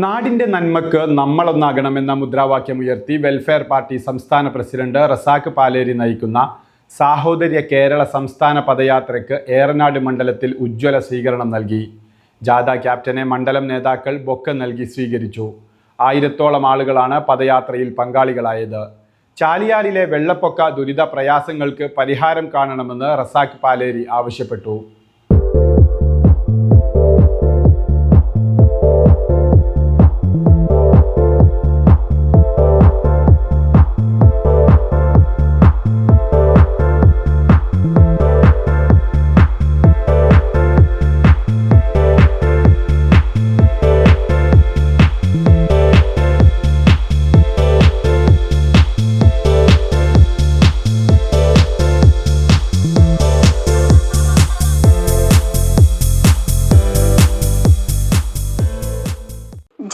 നാടിന്റെ നന്മക്ക് നമ്മളൊന്നാകണമെന്ന മുദ്രാവാക്യം ഉയർത്തി വെൽഫെയർ പാർട്ടി സംസ്ഥാന പ്രസിഡന്റ് റസാഖ് പാലേരി നയിക്കുന്ന സാഹോദര്യ കേരള സംസ്ഥാന പദയാത്രയ്ക്ക് ഏറനാട് മണ്ഡലത്തിൽ ഉജ്ജ്വല സ്വീകരണം നൽകി. ജാഥ ക്യാപ്റ്റനെ മണ്ഡലം നേതാക്കൾ ബൊക്ക നൽകി സ്വീകരിച്ചു. ആയിരത്തോളം ആളുകളാണ് പദയാത്രയിൽ പങ്കാളികളായത്. ചാലിയാറിലെ വെള്ളപ്പൊക്ക ദുരിത പ്രയാസങ്ങൾക്ക് പരിഹാരം കാണണമെന്ന് റസാഖ് പാലേരി ആവശ്യപ്പെട്ടു.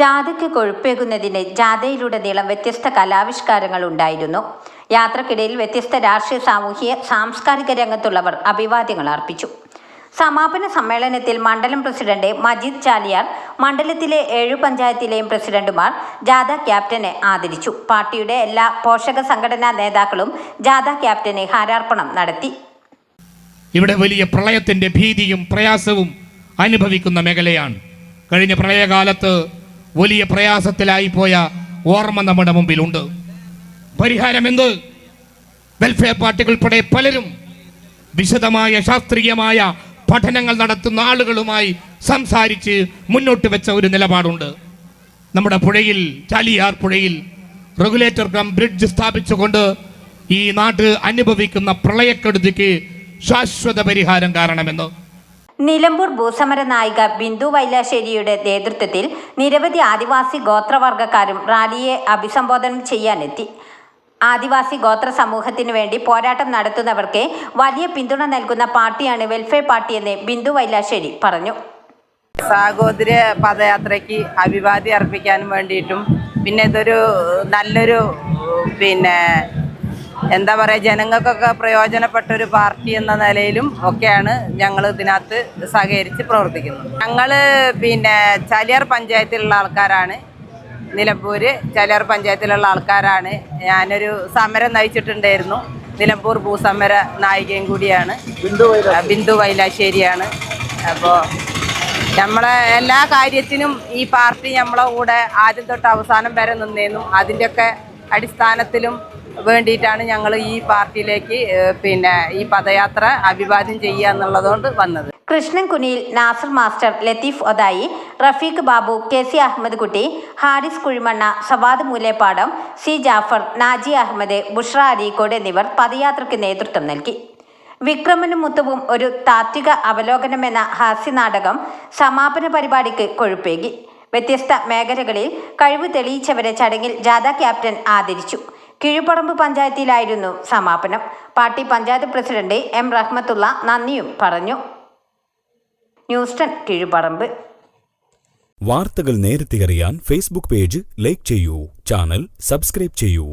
ജാഥയ്ക്ക് കൊഴുപ്പേകുന്നതിന് ജാഥയിലുടനീളം വ്യത്യസ്ത കലാവിഷ്കാരങ്ങൾ ഉണ്ടായിരുന്നു. യാത്രക്കിടയിൽ വ്യത്യസ്ത രാഷ്ട്രീയ സാമൂഹിക സാംസ്കാരിക രംഗത്തുള്ളവർ അഭിവാദ്യങ്ങൾ അർപ്പിച്ചു. സമാപന സമ്മേളനത്തിൽ മണ്ഡലം പ്രസിഡന്റ് മജീദ് ചാലിയാർ മണ്ഡലത്തിലെ ഏഴു പഞ്ചായത്തിലെയും പ്രസിഡന്റുമാർ ജാഥ ക്യാപ്റ്റനെ ആദരിച്ചു. പാർട്ടിയുടെ എല്ലാ പോഷക സംഘടനാ നേതാക്കളും ജാഥ ക്യാപ്റ്റനെ ഹാരാർപ്പണം നടത്തി. ഇവിടെ വലിയ പ്രളയത്തിന്റെ ഭീതിയും പ്രയാസവും അനുഭവിക്കുന്ന മേഖലയാണ്. കഴിഞ്ഞ പ്രളയകാലത്ത് വലിയ പ്രയാസത്തിലായി പോയ ഓർമ്മ നമ്മുടെ മുമ്പിലുണ്ട്. പരിഹാരം എന്ത് വെൽഫെയർ പാർട്ടികൾ ഉൾപ്പെടെ പലരും വിശദമായ ശാസ്ത്രീയമായ പഠനങ്ങൾ നടത്തുന്ന ആളുകളുമായി സംസാരിച്ച് മുന്നോട്ട് വെച്ച ഒരു നിലപാടുണ്ട്. നമ്മുടെ പുഴയിൽ ചാലിയാർ പുഴയിൽ റെഗുലേറ്റർ കം ബ്രിഡ്ജ് സ്ഥാപിച്ചുകൊണ്ട് ഈ നാട് അനുഭവിക്കുന്ന പ്രളയക്കെടുതിക്ക് ശാശ്വത പരിഹാരം കാരണമെന്ന്. നിലമ്പൂർ ഭൂസമര നായിക ബിന്ദു വൈലാശ്ശേരിയുടെ നേതൃത്വത്തിൽ നിരവധി ആദിവാസി ഗോത്രവർഗക്കാരും റാലിയെ അഭിസംബോധന ചെയ്യാനെത്തി. ആദിവാസി ഗോത്ര സമൂഹത്തിനു വേണ്ടി പോരാട്ടം നടത്തുന്നവർക്ക് വലിയ പിന്തുണ നൽകുന്ന പാർട്ടിയാണ് വെൽഫെയർ പാർട്ടിയെന്ന് ബിന്ദു വൈലാശ്ശേരി പറഞ്ഞു. സാഹോദര്യ പദയാത്രയ്ക്ക് അഭിവാദ്യം അർപ്പിക്കാനും വേണ്ടിയിട്ടും പിന്നെ ഇതൊരു നല്ലൊരു പിന്നെ എന്താ പറയുക ജനങ്ങൾക്കൊക്കെ പ്രയോജനപ്പെട്ട ഒരു പാർട്ടി എന്ന നിലയിലും ഒക്കെയാണ് ഞങ്ങൾ ഇതിനകത്ത് സഹകരിച്ച് പ്രവർത്തിക്കുന്നത്. ഞങ്ങൾ പിന്നെ ചാലിയാർ പഞ്ചായത്തിലുള്ള ആൾക്കാരാണ്. നിലമ്പൂർ ചാലിയാർ പഞ്ചായത്തിലുള്ള ആൾക്കാരാണ്. ഞാനൊരു സമരം നയിച്ചിട്ടുണ്ടായിരുന്നു. നിലമ്പൂർ ഭൂസമര നായികയും കൂടിയാണ്. ബിന്ദു വൈലാശ്ശേരിയാണ്. അപ്പോൾ നമ്മളെ എല്ലാ കാര്യത്തിനും ഈ പാർട്ടി നമ്മളെ കൂടെ ആദ്യം തൊട്ട് അവസാനം വരെ നിന്നേന്നും. അതിന്റെയൊക്കെ അടിസ്ഥാനത്തിലും വേണ്ടിയിട്ടാണ് ഞങ്ങൾ ഈ പാർട്ടിയിലേക്ക് പിന്നെ ഈ പദയാത്ര അഭിവാദ്യം ചെയ്യുക എന്നുള്ളതുകൊണ്ട് വന്നത്. Krishnan Kuniyil Nasar master Latheef Othayi Rafeeq Babu K C Ahmed Kutty Haris Kuzhimanna Sawad Moolepadam C Jafar Naji Ahmed Bushra Areekode എന്നിവർ പദയാത്രയ്ക്ക് നേതൃത്വം നൽകി. വിക്രമനും മുത്തുവും ഒരു താത്വിക അവലോകനം എന്ന ഹാസ്യനാടകം സമാപന പരിപാടിക്ക് കൊഴുപ്പേകി. വ്യത്യസ്ത മേഖലകളിൽ കഴിവ് തെളിയിച്ചവരെ ചടങ്ങിൽ ജാഥ ക്യാപ്റ്റൻ ആദരിച്ചു. കിഴുപറമ്പ് പഞ്ചായത്തിലായിരുന്നു സമാപനം. Party panchayat president M Rahmathulla നന്ദിയും പറഞ്ഞു. ന്യൂസ്റ്റൺ കിഴുപറമ്പ്. വാർത്തകൾ നേരത്തെ അറിയാൻ ഫേസ്ബുക്ക് പേജ് ലൈക്ക് ചെയ്യൂ ചാനൽ സബ്സ്ക്രൈബ് ചെയ്യൂ.